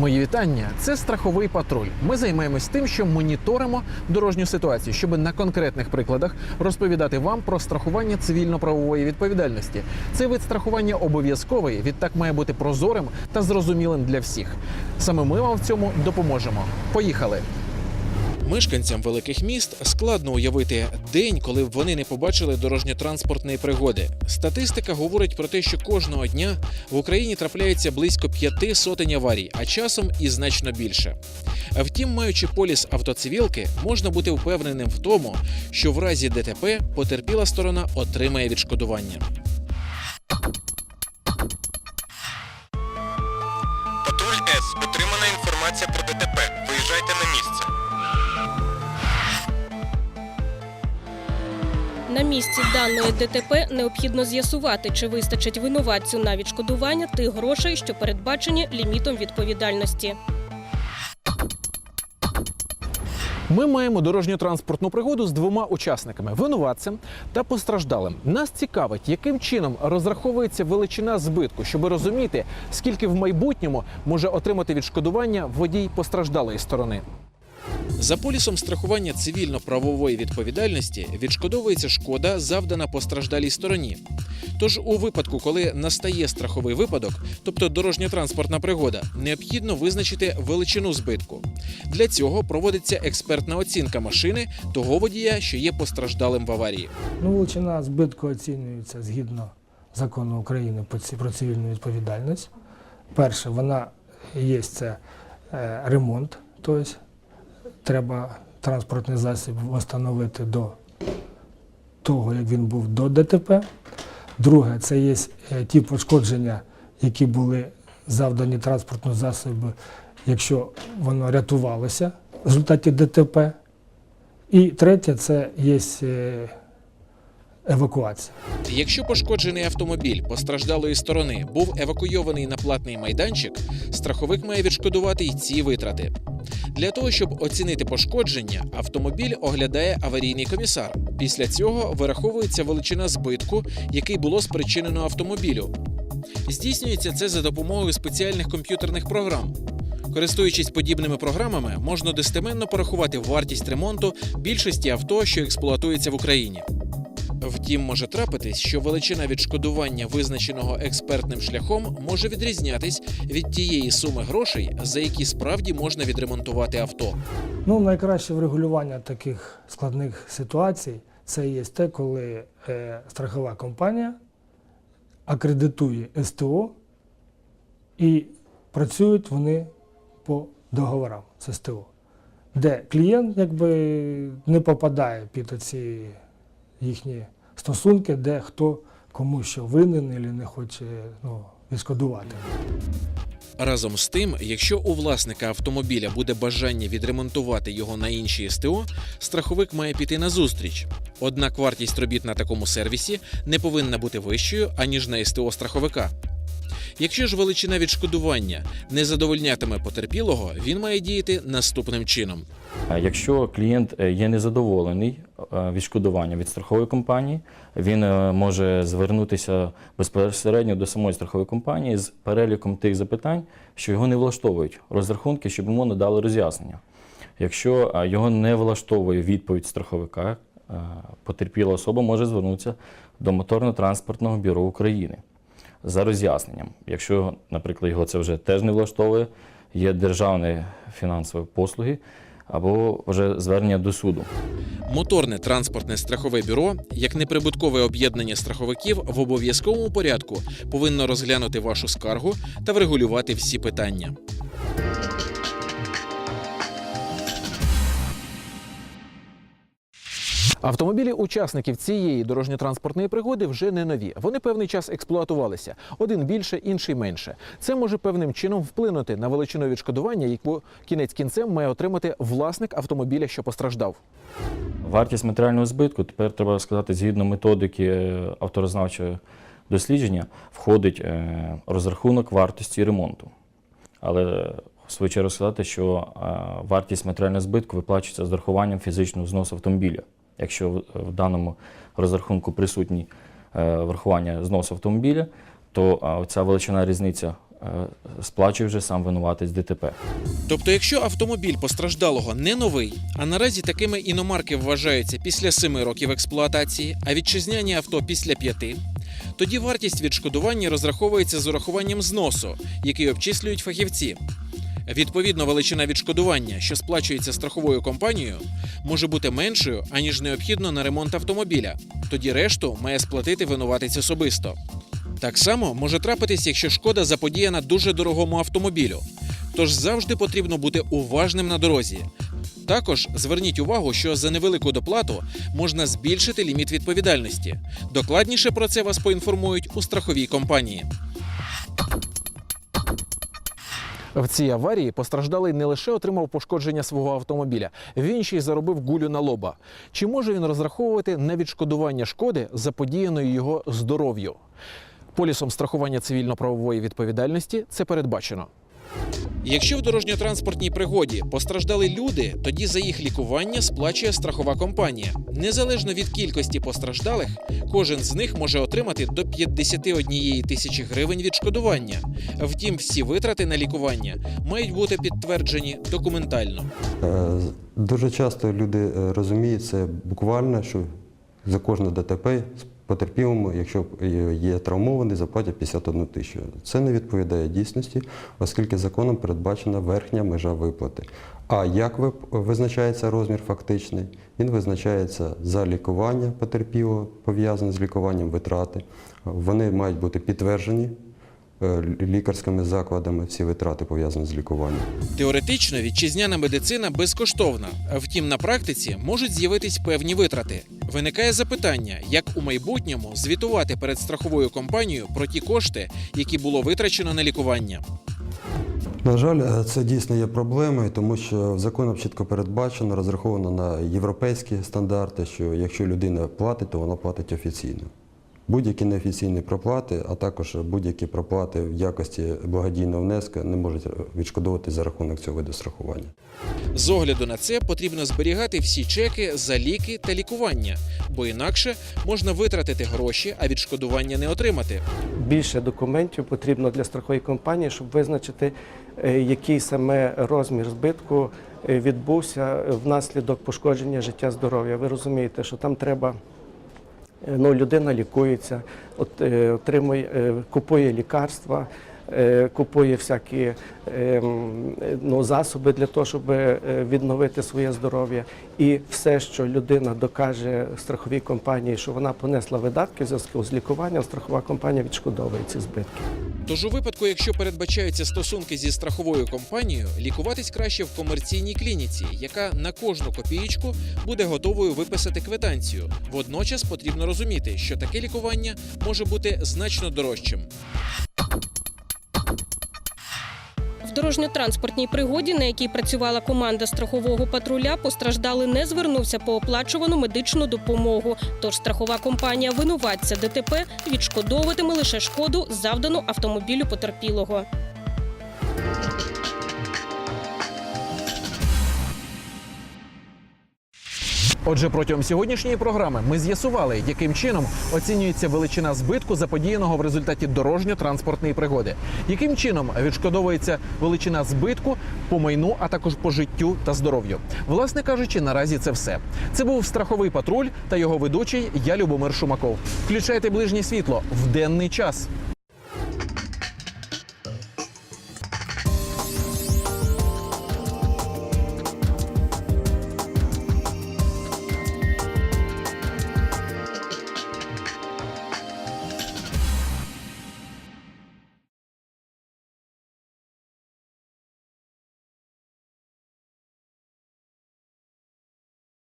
Мої вітання. Це страховий патруль. Ми займаємось тим, що моніторимо дорожню ситуацію, щоб на конкретних прикладах розповідати вам про страхування цивільно-правової відповідальності. Цей вид страхування обов'язковий, відтак має бути прозорим та зрозумілим для всіх. Саме ми вам в цьому допоможемо. Поїхали. Мешканцям великих міст складно уявити день, коли б вони не побачили дорожньо-транспортної пригоди. Статистика говорить про те, що кожного дня в Україні трапляється близько п'яти сотень аварій, а часом і значно більше. Втім, маючи поліс автоцивілки, можна бути впевненим в тому, що в разі ДТП потерпіла сторона отримає відшкодування. Місці даної ДТП необхідно з'ясувати, чи вистачить винуватцю на відшкодування тих грошей, що передбачені лімітом відповідальності. Ми маємо дорожньо-транспортну пригоду з двома учасниками винуватцем та постраждалим. Нас цікавить, яким чином розраховується величина збитку, щоб розуміти, скільки в майбутньому може отримати відшкодування водій постраждалої сторони. За полісом страхування цивільно-правової відповідальності відшкодовується шкода, завдана постраждалій стороні. Тож у випадку, коли настає страховий випадок, тобто дорожньо-транспортна пригода, необхідно визначити величину збитку. Для цього проводиться експертна оцінка машини того водія, що є постраждалим в аварії. Ну, величина збитку оцінюється згідно закону України про цивільну відповідальність. Перше, вона є це е, ремонт, тобто треба транспортний засіб встановити до того, як він був до ДТП. Друге, це є е, ті пошкодження, які були завдані транспортному засобу, якщо воно рятувалося в результаті ДТП. І третє, це є е, евакуація. Якщо пошкоджений автомобіль постраждалої сторони був евакуйований на платний майданчик, страховик має відшкодувати й ці витрати. Для того, щоб оцінити пошкодження, автомобіль оглядає аварійний комісар. Після цього вираховується величина збитку, який було спричинено автомобілю. Здійснюється це за допомогою спеціальних комп'ютерних програм. Користуючись подібними програмами, можна достеменно порахувати вартість ремонту більшості авто, що експлуатується в Україні. Втім, може трапитись, що величина відшкодування, визначеного експертним шляхом, може відрізнятись від тієї суми грошей, за які справді можна відремонтувати авто. Ну, найкраще врегулювання таких складних ситуацій це є те, коли е, страхова компанія акредитує СТО і працюють вони по договорам з СТО, де клієнт якби не попадає під оці їхні стосунки, де хто кому що винен і не хоче ну, відшкодувати. Разом з тим, якщо у власника автомобіля буде бажання відремонтувати його на інші СТО, страховик має піти на зустріч. Однак вартість робіт на такому сервісі не повинна бути вищою, аніж на СТО страховика. Якщо ж величина відшкодування не задовольнятиме потерпілого, він має діяти наступним чином. Якщо клієнт е, є незадоволений е, відшкодуванням від страхової компанії, він е, може звернутися безпосередньо до самої страхової компанії з переліком тих запитань, що його не влаштовують розрахунки, щоб йому надали роз'яснення. Якщо е, його не влаштовує відповідь страховика, е, потерпіла особа може звернутися до моторно-транспортного бюро України за роз'ясненням. Якщо, наприклад, його це вже теж не влаштовує, є державні фінансові послуги або вже звернення до суду. Моторне транспортне страхове бюро, як неприбуткове об'єднання страховиків, в обов'язковому порядку повинно розглянути вашу скаргу та врегулювати всі питання. Автомобілі учасників цієї дорожньо-транспортної пригоди вже не нові. Вони певний час експлуатувалися. Один більше, інший менше. Це може певним чином вплинути на величину відшкодування, яку кінець кінцем має отримати власник автомобіля, що постраждав. Вартість матеріального збитку, тепер треба сказати, згідно методики е, авторознавчого дослідження, входить е, розрахунок вартості ремонту. Але в свою чергу сказати, що е, вартість матеріального збитку виплачується з урахуванням фізичного зносу автомобіля. Якщо в- даному розрахунку присутній е, врахування зносу автомобіля, то е, ця величина різниця е, сплачує вже сам винуватець ДТП. Тобто, якщо автомобіль постраждалого не новий, а наразі такими іномарки вважаються після 7 років експлуатації, а вітчизняні авто після 5, тоді вартість відшкодування розраховується з урахуванням зносу, який обчислюють фахівці. Відповідно, величина відшкодування, що сплачується страховою компанією, може бути меншою, аніж необхідно на ремонт автомобіля. Тоді решту має сплатити винуватець особисто. Так само може трапитись, якщо шкода заподіяна дуже дорогому автомобілю. Тож завжди потрібно бути уважним на дорозі. Також зверніть увагу, що за невелику доплату можна збільшити ліміт відповідальності. Докладніше про це вас поінформують у страховій компанії. В цій аварії постраждалий не лише отримав пошкодження свого автомобіля, він ще й заробив гулю на лоба. Чи може він розраховувати на відшкодування шкоди, заподіяної його здоров'ю? Полісом страхування цивільно-правової відповідальності це передбачено. Якщо в дорожньо-транспортній пригоді постраждали люди, тоді за їх лікування сплачує страхова компанія. Незалежно від кількості постраждалих, кожен з них може отримати до 51 тисячі гривень відшкодування. Втім, всі витрати на лікування мають бути підтверджені документально. Е, Дуже часто люди е, розуміють це буквально, що за кожне ДТП потерпілому, якщо є травмований, заплатять 51 тисячу. Це не відповідає дійсності, оскільки законом передбачена верхня межа виплати. А як визначається розмір фактичний? Він визначається за лікування потерпілого, пов'язане з лікуванням витрати. Вони мають бути підтверджені лікарськими закладами, всі витрати пов'язані з лікуванням. Теоретично вітчизняна медицина безкоштовна, втім на практиці можуть з'явитись певні витрати. Виникає запитання, як у майбутньому звітувати перед страховою компанією про ті кошти, які було витрачено на лікування. На жаль, е, це дійсно є проблемою, тому що в законом чітко передбачено, розраховано на європейські стандарти, що якщо людина платить, то вона платить офіційно. Будь-які неофіційні проплати, а також будь-які проплати в якості благодійного внеску не можуть відшкодовувати за рахунок цього виду страхування. З огляду на це потрібно зберігати всі чеки за ліки та лікування, бо інакше можна витратити гроші, а відшкодування не отримати. більше документів потрібно для страхової компанії, щоб визначити, е, який саме розмір збитку е, відбувся внаслідок пошкодження життя здоров'я. Ви розумієте, що там треба. Ну, людина лікується, от, е, отримує, е, купує лікарства, купує всякі е, е, ну, засоби для того, щоб е, відновити своє здоров'я. І все, що людина докаже страховій компанії, що вона понесла видатки в зв'язку з лікуванням, страхова компанія відшкодовує ці збитки. Тож у випадку, якщо передбачаються стосунки зі страховою компанією, лікуватись краще в комерційній клініці, яка на кожну копієчку буде готовою виписати квитанцію. Водночас потрібно розуміти, що таке лікування може бути значно дорожчим. Дорожньо-транспортній пригоді, на якій працювала команда страхового патруля, постраждалий не звернувся по оплачувану медичну допомогу. Тож страхова компанія винуватця ДТП відшкодовуватиме лише шкоду, завдану автомобілю потерпілого. Отже, протягом сьогоднішньої програми ми з'ясували, яким чином оцінюється величина збитку, заподіяного в результаті дорожньо-транспортної пригоди, яким чином відшкодовується величина збитку по майну, а також по життю та здоров'ю. Власне кажучи, наразі це все. Це був страховий патруль та його ведучий. Я Любомир Шумаков. Включайте ближнє світло в денний час.